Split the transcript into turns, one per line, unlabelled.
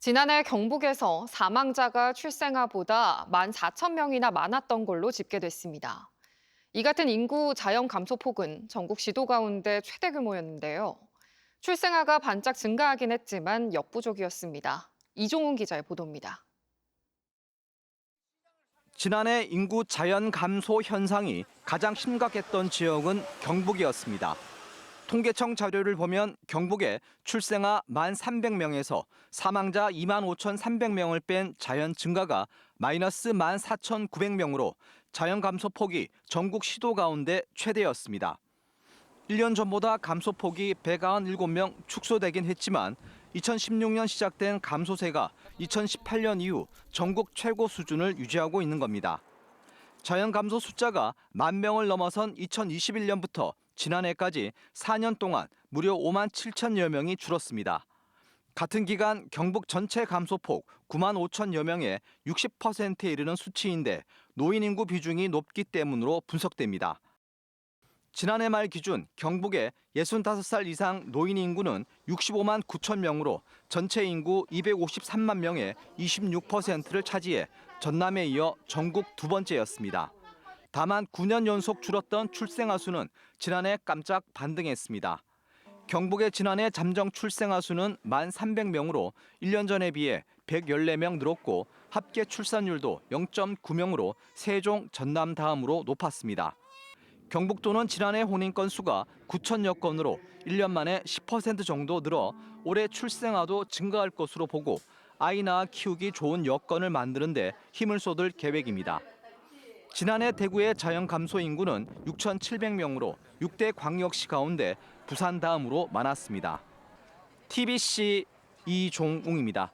지난해 경북에서 사망자가 출생아보다 14,000명이나 많았던 걸로 집계됐습니다. 이 같은 인구 자연 감소폭은 전국 시도 가운데 최대 규모였는데요. 출생아가 반짝 증가하긴 했지만 역부족이었습니다. 이종훈 기자의 보도입니다.
지난해 인구 자연 감소 현상이 가장 심각했던 지역은 경북이었습니다. 통계청 자료를 보면 경북에 출생아 1,300명에서 사망자 25,300명을 뺀 자연 증가가 마이너스 14,900명으로 자연 감소폭이 전국 시도 가운데 최대였습니다. 1년 전보다 감소폭이 197명 축소되긴 했지만 2016년 시작된 감소세가 2018년 이후 전국 최고 수준을 유지하고 있는 겁니다. 자연 감소 숫자가 만 명을 넘어선 2021년부터 지난해까지 4년 동안 무려 5만 7천여 명이 줄었습니다. 같은 기간 경북 전체 감소폭 9만 5천여 명의 60%에 이르는 수치인데 노인 인구 비중이 높기 때문으로 분석됩니다. 지난해 말 기준 경북의 65살 이상 노인 인구는 65만 9천 명으로 전체 인구 253만 명의 26%를 차지해 전남에 이어 전국 두 번째였습니다. 다만 9년 연속 줄었던 출생아 수는 지난해 깜짝 반등했습니다. 경북의 지난해 잠정 출생아 수는 1,300명으로 1년 전에 비해 114명 늘었고 합계 출산율도 0.9명으로 세종, 전남 다음으로 높았습니다. 경북도는 지난해 혼인 건수가 9천여 건으로 1년 만에 10% 정도 늘어 올해 출생아도 증가할 것으로 보고 아이 낳아 키우기 좋은 여건을 만드는 데 힘을 쏟을 계획입니다. 지난해 대구의 자연 감소 인구는 6,700명으로 6대 광역시 가운데 부산 다음으로 많았습니다. TBC 이종웅입니다.